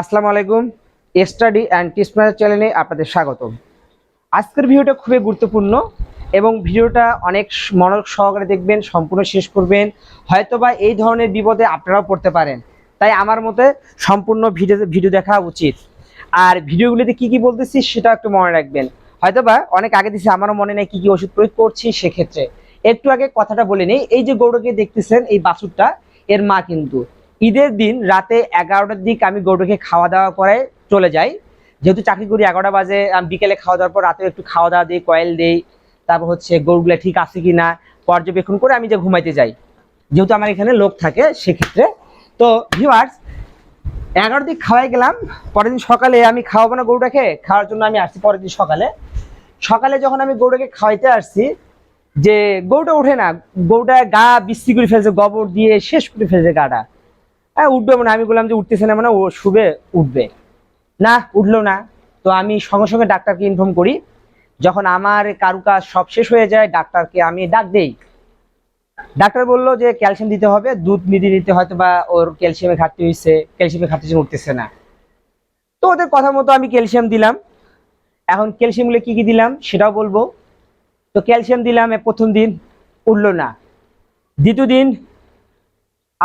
আসসালামু আলাইকুম। Study and টিসমার চ্যানেলে আপনাদের স্বাগতম। আজকের ভিডিওটা খুবই গুরুত্বপূর্ণ এবং ভিডিওটা অনেক মনোযোগ সহকারে দেখবেন, সম্পূর্ণ শেষ করবেন। হয়তোবা এই ধরনের বিপদে আপনারাও পড়তে পারেন। তাই আমার মতে সম্পূর্ণ ভিডিও ভিডিও দেখা উচিত। আর ভিডিওগুলিতে কি কি বলতেছি সেটা একটু মনে রাখবেন। হয়তোবা অনেক আগে দিছি, আমারও মনে নেই কি কি ওষুধ প্রয়োগ করছি সেক্ষেত্রে। একটু আগে কথাটা বলে নেই, এই যে গৌড়কে দেখতেছেন, এই বাছুরটা, এর মা কিন্তু। ঈদের দিন রাতে এগারোটার দিক আমি গরুকে খাওয়া দাওয়া করে চলে যাই। যেহেতু চাকরি করি এগারোটা বাজে, আমি বিকেলে খাওয়া দাওয়ার পর রাতে একটু খাওয়া দাওয়া দিই, কয়েল দিই, তারপর হচ্ছে গরুগুলা ঠিক আছে কি না পর্যবেক্ষণ করে আমি যে ঘুমাইতে যাই। যেহেতু আমার এখানে লোক থাকে সেক্ষেত্রে। তো ভিউয়ার্স এগারো দিক খাওয়াই গেলাম। পরের দিন সকালে আমি খাওয়াবো না গরুটাকে, খাওয়ার জন্য আমি আসছি পরের দিন সকালে। সকালে যখন আমি গরুটাকে খাওয়াইতে আসছি, যে গরুটা ওঠে না, গরুটা গা বিস্তি করে ফেলছে, গোবর দিয়ে শেষ করে ফেলছে গাটা। হ্যাঁ উঠবে মানে আমি বললাম যে উঠতেছে না মানে ও শুবে, উঠবে। না, উঠল না। তো আমি সঙ্গে সঙ্গে ডাক্তারকে ইনফর্ম করি। যখন আমার কারুকাজ সব শেষ হয়ে যায়, ডাক্তারকে আমি ডাক দেই। ডাক্তার বলল যে ক্যালসিয়াম দিতে হবে, দুধ নিতে নিতে হয়তো বা ওর ক্যালসিয়ামে ঘাটতি হয়েছে, ক্যালসিয়ামের ঘাটতি উঠতেছে না। তো ওদের কথা মতো আমি ক্যালসিয়াম দিলাম। এখন ক্যালসিয়ামগুলো কি কি দিলাম সেটাও বলব। তো ক্যালসিয়াম দিলাম প্রথম দিন উঠল না। দ্বিতীয় দিন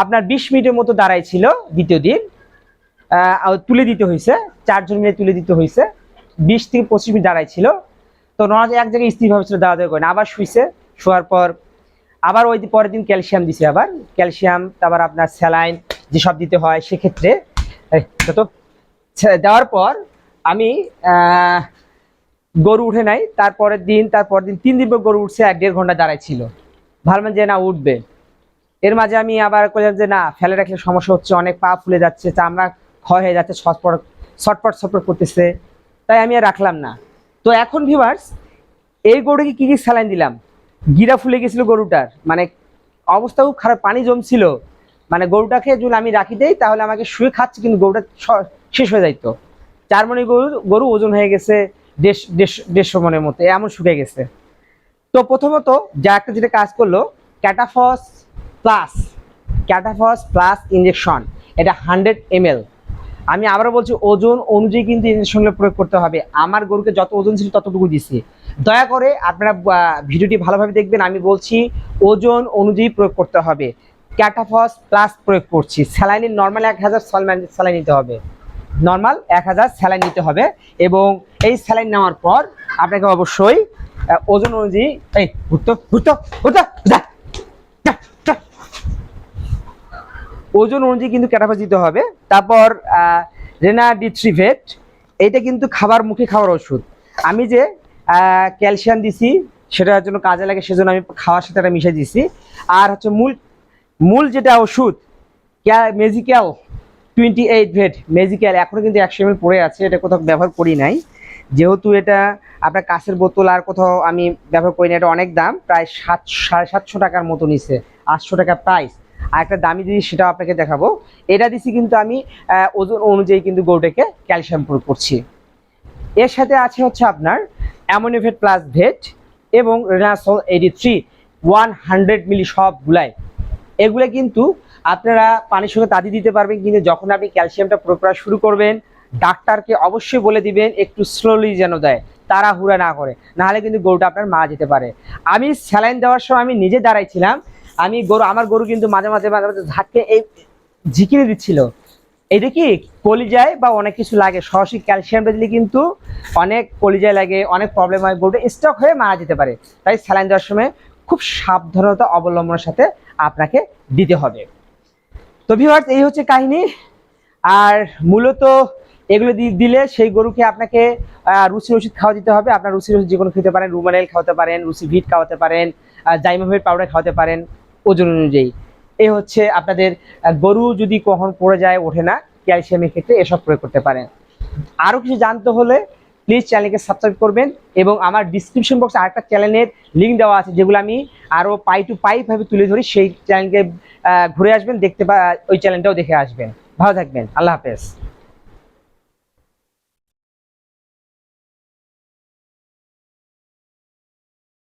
আপনার বিশ মিনিটের মতো দাঁড়াই ছিল দ্বিতীয় দিন। তুলে দিতে হয়েছে। চারজন মিলে তুলে দিতে হয়েছে। বিশ থেকে পঁচিশ মিনিট দাঁড়াই ছিল তো নয় এক জায়গায় স্থিরভাবে ছিল দাওয়া দাওয়া করে না আবার শুইছে, শোয়ার পর। আবার ওই পরের দিন ক্যালসিয়াম দিছে আবার। ক্যালসিয়াম, তারপর আপনার স্যালাইন যেসব দিতে হয় সেক্ষেত্রে। তো দেওয়ার পর আমি গরু উঠে নাই। তারপরের দিন তারপর দিন তিন দিন পর গরু উঠছে, এক দেড় ঘণ্টা দাঁড়াই ছিল ভাবলাম যে না, উঠবে। এর মাঝে আমি আবার করলাম যে, না, ফেলে রাখলে সমস্যা হচ্ছে, অনেক পা ফুলে যাচ্ছে চামড়া ক্ষয় হয়ে যাচ্ছে, ছটপট ছটপট ছটপট করতেছে। তাই আমি আর রাখলাম না। তো এখন ভিউয়ার্স এই গরুকে কি কি স্যালাইন দিলাম? গিরা ফুলে গেছিল গরুটার। মানে অবস্থা খুব খারাপ, পানি জমছিল। মানে গরুটাকে যদি আমি রাখি দেই, তাহলে আমাকে শুয়ে খাচ্ছে, কিন্তু গরুটা শেষ হয়ে যাইতো। চার মনে গরু গরু ওজন হয়ে গেছে দেড় দেড়- দেড়শো মনের মতো, এমন শুকে গেছে। তো প্রথমত, যা একটা যেটা কাজ করল, Catafos plus Catafos plus injection এটা হান্ড্রেড এমএল আমি আবারও বলছি, ওজন অনুযায়ী কিন্তু ইঞ্জেকশনগুলো প্রয়োগ করতে হবে। আমার গরুকে যত ওজন ছিল ততটুকু দিছি। দয়া করে আপনারা ভিডিওটি ভালোভাবে দেখবেন। আমি বলছি, ওজন অনুযায়ী প্রয়োগ করতে হবে। ক্যাটাফস প্লাস প্রয়োগ করছি। স্যালাইনের নর্মাল এক হাজার, স্যালাইন নিতে হবে। নর্মাল এক হাজার, স্যালাইন নিতে হবে। এবং এই স্যালাইন নেওয়ার পর আপনাকে অবশ্যই ওজন অনুযায়ী, এই, ঘুরতো ঘুরতো ঘুরতো যা, যা, যা। ওজন অনুযায়ী কিন্তু ক্যাটাফাস দিতে হবে। তারপর রেনা রেনাডিট্রিভেট, এইটা কিন্তু খাবার মুখে খাওয়ার ওষুধ। আমি যে ক্যালসিয়াম দিছি সেটার জন্য কাজে লাগে, সেজন্য আমি খাওয়ার সাথে এটা মিশিয়ে দিছি। আর হচ্ছে মূল মূল যেটা ওষুধ magical twenty eight vet, magical এখনও কিন্তু একশো এমএল পড়ে আছে, এটা কোথাও ব্যবহার করি নাই। যেহেতু এটা আপনার কাছের বোতল আর কোথাও আমি ব্যবহার করি না এটা অনেক দাম, প্রায় সাত, সাড়ে সাতশো টাকার মতো নিছে, আটশো টাকা প্রাইস আর একটা দামি জিনিস সেটাও আপনাকে দেখাবো। এটা দিছি কিন্তু আমি ওজন অনুযায়ী কিন্তু গরুটাকে ক্যালসিয়াম প্রয়োগ করছি। এর সাথে আছে হচ্ছে আপনার অ্যামোনিভেট প্লাস ভেট এবং Renasol eighty three one hundred milli সবগুলাই এগুলো কিন্তু আপনারা পানির সঙ্গে তাদি দিতে পারবেন কিন্তু যখন আপনি ক্যালসিয়ামটা প্রয়োগ করা শুরু করবেন, ডাক্তারকে অবশ্যই বলে দিবেন, একটু স্লোলি যেন দেয়, তাড়াহুড়া না করে, নাহলে কিন্তু গরুটা আপনার মারা যেতে পারে। আমি স্যালাইন দেওয়ার সময় আমি নিজে দাঁড়াইছিলাম আমি গরু, আমার গরু কিন্তু মাঝে মাঝে মাঝে মাঝে ঝাঁকে এই ঝিকিরে দিচ্ছিল। এটা কি কলিজায় বা অনেক কিছু লাগে? সরাসরি ক্যালসিয়ামটা দিলে কিন্তু অনেক কলিজায় লাগে, অনেক প্রবলেম হয়, গরুটা স্টক হয়ে মারা যেতে পারে। তাই স্যালাইন দেওয়ার সময় খুব সাবধানতা অবলম্বনের সাথে আপনাকে দিতে হবে। তো ভিউয়ার্স এই হচ্ছে কাহিনী। আর মূলত এগুলো দিলে সেই গরুকে আপনাকে রুচির ওষুধ খাওয়া দিতে হবে। আপনার রুচির ওষুধ যে কোনো খেতে পারেন রুমারেল খাওয়াতে পারেন, রুচি ভিট খাওয়াতে পারেন জাইমোভেট পাউডার খাওয়াতে পারেন। ওজন অনুযায়ী। এ হচ্ছে আপনাদের গরু যদি কখন পড়ে যায়, ওঠে না, ক্যালসিয়ামের ক্ষেত্রে এসব প্রয়োগ করতে পারেন। আরও কিছু জানতে হলে প্লিজ চ্যানেলকে সাবস্ক্রাইব করবেন এবং আমার ডিসক্রিপশন বক্সে আরেকটা চ্যানেলের লিঙ্ক দেওয়া আছে, যেগুলো আমি আরও পাই টু পাই ভাবে তুলে ধরি। সেই চ্যানেলকে ঘুরে আসবেন, দেখতে পা ওই চ্যানেলটাও দেখে আসবেন। ভালো থাকবেন। আল্লাহ হাফেজ।